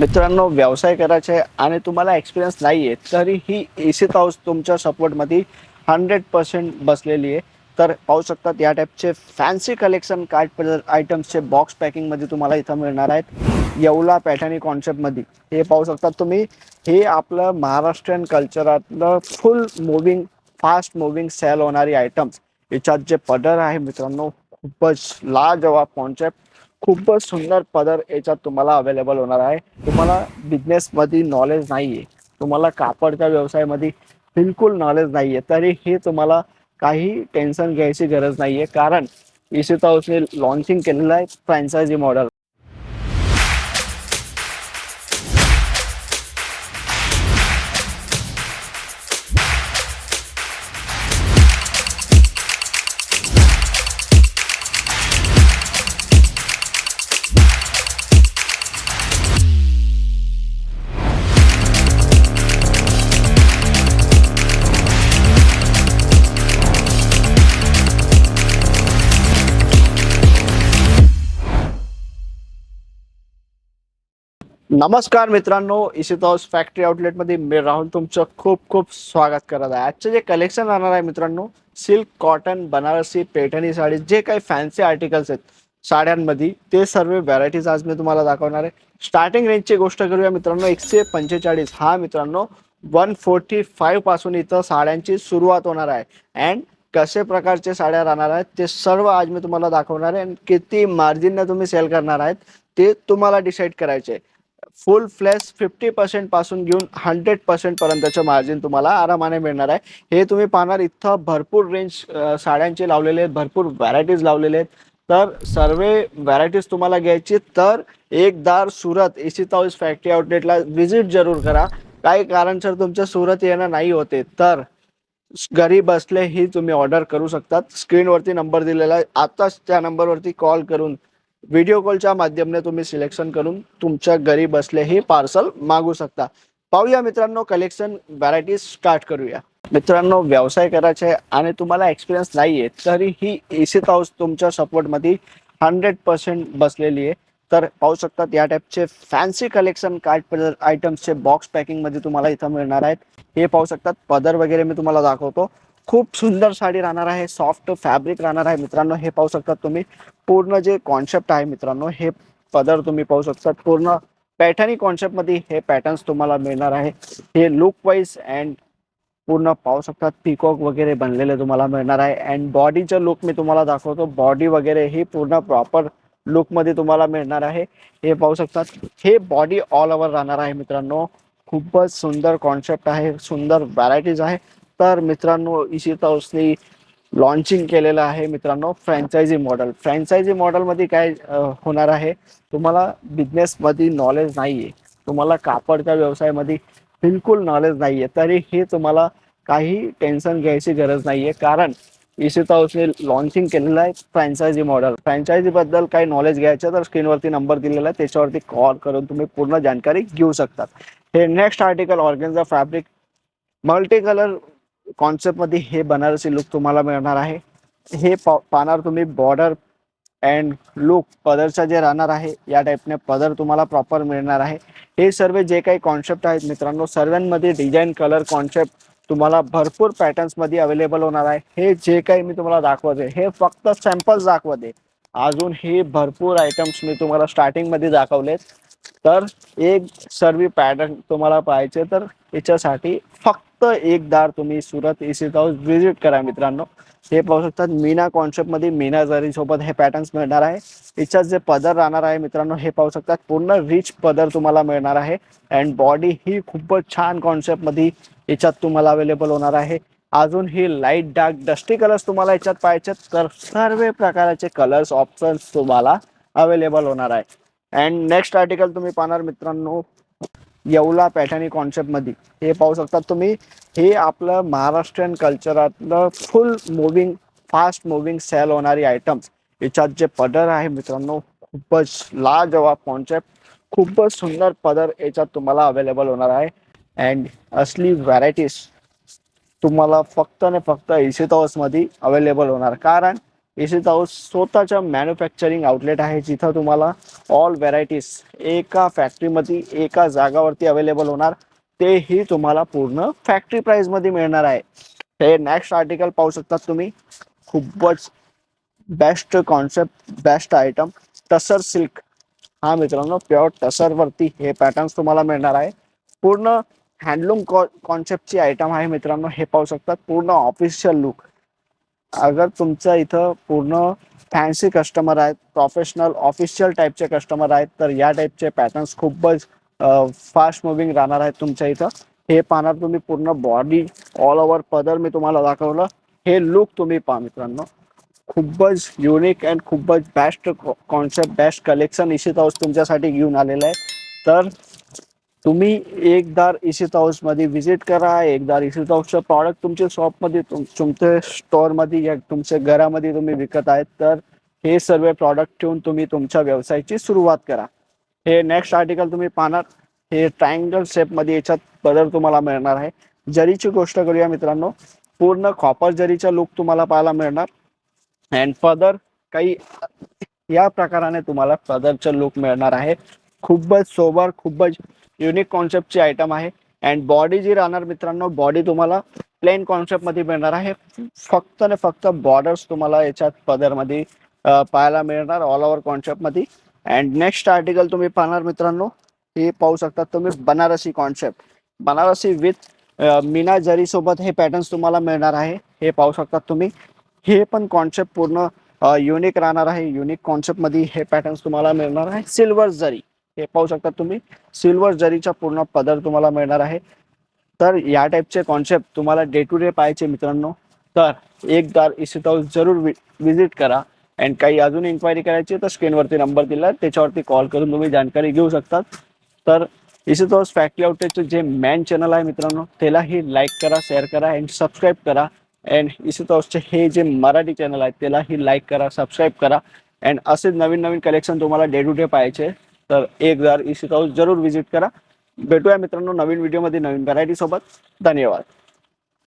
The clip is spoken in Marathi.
मित्रांनो व्यवसाय करायचा आहे आणि तुम्हाला एक्सपिरियन्स नाही आहे तरी ही एसीत हाऊस तुमच्या सपोर्टमध्ये हंड्रेड पर्सेंट बसलेली आहे. तर पाहू शकतात या टाईपचे फॅन्सी कलेक्शन कार्ड आयटम्सचे बॉक्स पॅकिंगमध्ये तुम्हाला इथं मिळणार आहेत. येवला पॅटर्नी कॉन्सेप्टमध्ये हे पाहू शकतात तुम्ही हे आपलं Maharashtrian कल्चरातलं full moving fast moving sale होणारी आयटम्स याच्यात जे पदर आहे मित्रांनो खूपच लाजवाब कॉन्सेप्ट खूपच सुंदर पदर याच्यात तुम्हाला अवेलेबल होणार आहे. तुम्हाला बिझनेसमध्ये नॉलेज नाही आहे तुम्हाला कापडच्या व्यवसायामध्ये बिलकुल नॉलेज नाही आहे तरी हे तुम्हाला काही टेन्शन घ्यायची गरज नाही आहे कारण इशिता हाऊसने लॉन्चिंग केलेलं आहे फ्रँचायझी मॉडेल नमस्कार मित्रांनो इशितॉस फॅक्टरी आउटलेटमध्ये मी राहुल तुमचं खूप खूप स्वागत करत आहे. आजचं जे कलेक्शन राहणार आहे मित्रांनो सिल्क कॉटन बनारसी पैठणी साडी जे काही फॅन्सी आर्टिकल्स आहेत साड्यांमध्ये ते सर्व व्हरायटीज आज मी तुम्हाला दाखवणार आहे. स्टार्टिंग रेंजची गोष्ट करूया मित्रांनो एकशे पंचेचाळीस. हा मित्रांनो वन फोर्टी फाईव्हपासून इथं साड्यांची सुरुवात होणार आहे. अँड कसे प्रकारचे साड्या राहणार आहेत ते सर्व आज मी तुम्हाला दाखवणार आहे. आणि किती मार्जिनने तुम्ही सेल करणार आहेत ते तुम्हाला डिसाईड करायचे आहे. फुल फ्लॅश फिफ्टी पर्सेंटपासून घेऊन हंड्रेड पर्सेंट पर्यंतचं मार्जिन तुम्हाला आरामाने मिळणार आहे. हे तुम्ही पाहणार इथं भरपूर रेंज साड्यांचे लावलेले आहेत भरपूर व्हरायटीज लावलेले आहेत. तर सर्व व्हरायटीज तुम्हाला घ्यायची तर एकदार सुरत एसीत हाऊस फॅक्टरी आउटलेटला व्हिजिट जरूर करा. काही कारण सर तुमचं सुरत येणं नाही होते. तर घरी बसले ही तुम्ही ऑर्डर करू शकतात. स्क्रीनवरती नंबर दिलेला आहे. आताच त्या नंबरवरती कॉल करून व्हिडिओ कॉलच्या माध्यमाने तुम्ही सिलेक्शन करून तुमच्या घरी बसले हे पार्सल मागू शकता. पाहूया मित्रांनो कलेक्शन व्हरायटीज स्टार्ट करूया. मित्रांनो व्यवसाय करायचा आहे आणि तुम्हाला एक्सपिरियन्स नाही आहे तरी ही एसीत हाऊस तुमच्या सपोर्टमध्ये हंड्रेड पर्सेंट बसलेली आहे. तर पाहू शकतात या टाईपचे फॅन्सी कलेक्शन कार्ड आयटम्सचे बॉक्स पॅकिंगमध्ये तुम्हाला इथं मिळणार आहेत. हे पाहू शकतात पदर वगैरे मी तुम्हाला दाखवतो. खूप सुंदर साडी राहणार आहे सॉफ्ट फॅब्रिक राहणार आहे मित्रांनो हे पाहू शकतात तुम्ही. पूर्ण जे कॉन्सेप्ट आहे मित्रांनो हे पदर तुम्ही पाहू शकतात पूर्ण पॅटर्नी कॉन्सेप्टमध्ये हे पॅटर्न्स तुम्हाला मिळणार आहे. हे लुक वाईज अँड पूर्ण पाहू शकतात पिकॉक वगैरे बनलेले तुम्हाला मिळणार आहे. अँड बॉडीचं लुक मी तुम्हाला दाखवतो. बॉडी वगैरे ही पूर्ण प्रॉपर लुकमध्ये तुम्हाला मिळणार आहे. हे पाहू शकतात हे बॉडी ऑल ओव्हर राहणार आहे मित्रांनो. खूपच सुंदर कॉन्सेप्ट आहे सुंदर व्हरायटीज आहे. तर मित्रांनो इशिता हाऊसनी लॉन्चिंग केलेलं आहे मित्रांनो फ्रँचायझी मॉडेल फ्रँचायझी मॉडेलमध्ये काय होणार आहे? तुम्हाला बिझनेसमध्ये नॉलेज नाही आहे तुम्हाला कापडच्या व्यवसायामध्ये बिलकुल नॉलेज नाही आहे तरी हे तुम्हाला काही टेन्शन घ्यायची गरज नाही आहे कारण इशिता हाऊसने लॉन्चिंग केलेलं आहे फ्रँचायझी मॉडेल फ्रँचायझीबद्दल काही नॉलेज घ्यायचं तर स्क्रीनवरती नंबर दिलेला आहे. त्याच्यावरती कॉल करून तुम्ही पूर्ण जानकारी घेऊ शकतात हे next article organza fabric multi colour कॉन्सेप्टमध्ये हे बनारसी लुक तुम्हाला मिळणार आहे. हे पा पाहणार तुम्ही बॉर्डर अँड लुक पदरचं जे राहणार आहे या टाईपने पदर तुम्हाला प्रॉपर मिळणार आहे. हे सर्व जे काही कॉन्सेप्ट आहेत मित्रांनो सर्वांमध्ये डिझाईन कलर कॉन्सेप्ट तुम्हाला भरपूर पॅटर्न्समध्ये अवेलेबल होणार आहे. हे जे काही मी तुम्हाला दाखवते हे फक्त सॅम्पल्स दाखवते. अजून हे भरपूर आयटम्स मी तुम्हाला स्टार्टिंगमध्ये दाखवलेत. तर एक सर्व पॅटर्न तुम्हाला पाहायचे तर याच्यासाठी फक्त एकदार तुम्ही सुरत एसीत हाऊस व्हिजिट करा मित्रांनो. हे पाहू शकतात मीना कॉन्सेप्टमध्ये मीना जरीसोबत हे पॅटर्न्स मिळणार आहे. याच्यात जे पदर राहणार आहे मित्रांनो हे पाहू शकतात पूर्ण रिच पदर तुम्हाला मिळणार आहे. अँड बॉडी ही खूपच छान कॉन्सेप्टमध्ये याच्यात तुम्हाला अवेलेबल होणार आहे. अजून ही लाइट डार्क डस्टी कलर्स तुम्हाला याच्यात पाहिजेत तर सर्व प्रकारचे कलर्स ऑप्शन्स तुम्हाला अवेलेबल होणार आहे. अँड नेक्स्ट आर्टिकल तुम्ही पाहणार मित्रांनो येवला पॅटर्नी कॉन्सेप्टमध्ये हे पाहू शकतात तुम्ही. हे आपलं Maharashtrian कल्चरातलं full moving fast moving sale होणारी आयटम्स याच्यात जे पदर आहे मित्रांनो खूपच लाजवाब कॉन्सेप्ट खूपच सुंदर पदर याच्यात तुम्हाला अवेलेबल होणार आहे. अँड असली व्हरायटीज तुम्हाला फक्त आणि फक्त एसी मध्ये अवेलेबल होणार. कारण इशित हाऊस स्वतःच्या मॅन्युफॅक्चरिंग आउटलेट आहे जिथं तुम्हाला ऑल व्हेरायटीज एका फॅक्टरीमध्ये एका जागावरती अवेलेबल होणार. तेही तुम्हाला पूर्ण फॅक्टरी प्राईजमध्ये मिळणार आहे. हे नेक्स्ट आर्टिकल पाहू शकतात तुम्ही. खूपच best concept best item tussar silk हा मित्रांनो प्युअर टसरवरती हे पॅटर्न्स तुम्हाला मिळणार आहे. पूर्ण हँडलूम कॉन्सेप्टची आयटम आहे मित्रांनो हे पाहू शकतात. पूर्ण ऑफिशियल लुक अगर तुमचं इथं पूर्ण फॅन्सी कस्टमर आहेत प्रोफेशनल ऑफिशियल टाईपचे कस्टमर आहेत तर या टाईपचे पॅटर्न्स खूपच फास्ट मुव्हिंग राहणार आहेत तुमच्या इथं. हे पाहणार तुम्ही पूर्ण बॉडी ऑल ओव्हर पदर मी तुम्हाला दाखवलं. हे लुक तुम्ही पहा मित्रांनो. खूपच युनिक अँड खूपच best concept best collection Ishit house तुमच्यासाठी घेऊन आलेलं आहे. तर तुम्ही एकदार इशित हाऊसमध्ये व्हिजिट करा एकदार इशित हाऊसचं प्रॉडक्ट तुमच्या शॉपमध्ये तुम तुमच्या स्टोअरमध्ये या तुमच्या घरामध्ये तुम्ही विकत आहेत. तर हे सर्व प्रॉडक्ट ठेवून तुम्ही तुमच्या व्यवसायाची सुरुवात करा. हे नेक्स्ट आर्टिकल तुम्ही पाहणार. हे ट्रायंगल शेपमध्ये याच्यात पदर तुम्हाला मिळणार आहे. जरीची गोष्ट करूया मित्रांनो पूर्ण कॉपर जरीचा लुक तुम्हाला पाहायला मिळणार. अँड फर्दर काही या प्रकाराने तुम्हाला फदरचा लुक मिळणार आहे. खूपच सोबर खूपच युनिक कॉन्सेप्टची आयटम आहे. अँड बॉडी जी राहणार मित्रांनो बॉडी तुम्हाला प्लेन कॉन्सेप्टमध्ये मिळणार आहे. फक्त आणि फक्त बॉर्डर्स तुम्हाला याच्यात पदरमध्ये पाहायला मिळणार ऑल ओव्हर कॉन्सेप्टमध्ये अँड नेक्स्ट आर्टिकल तुम्ही पाहणार मित्रांनो हे पाहू शकता तुम्ही बनारसी कॉन्सेप्ट बनारसी विथ मीना जरी सोबत हे पॅटर्न्स तुम्हाला मिळणार आहे हे पाहू शकतात तुम्ही. हे पण कॉन्सेप्ट पूर्ण युनिक राहणार आहे. युनिक कॉन्सेप्टमध्ये हे पॅटर्न्स तुम्हाला मिळणार आहे. सिल्वर जरी. हे पाहू शकता तुम्ही. सिल्वर जरीचा पूर्ण पदर तुम्हाला मिळणार आहे. तर या टाईपचे कॉन्सेप्ट तुम्हाला डे टू डे पाहायचे मित्रांनो. तर एकदार इशित हाऊस जरूर विजिट करा. अँड काही अजून इन्क्वायरी करायची तर स्क्रीनवरती नंबर दिला. त्याच्यावरती कॉल करून तुम्ही जानकारी घेऊ शकतात. तर इशित हाऊस फॅक्टरी आउटलेटचं जे मेन चॅनल आहे मित्रांनो त्यालाही लाईक करा शेअर करा अँड सबस्क्राईब करा. अँड इशित हाऊसचे हे जे मराठी चॅनल आहे त्यालाही लाईक करा सबस्क्राईब करा. अँड असेच नवीन नवीन कलेक्शन तुम्हाला डे टू डे पाहायचे तर एकदा इशित हाऊस जरूर व्हिजिट करा. भेटूया मित्रांनो नवीन व्हिडिओमध्ये नवीन व्हरायटीसोबत धन्यवाद.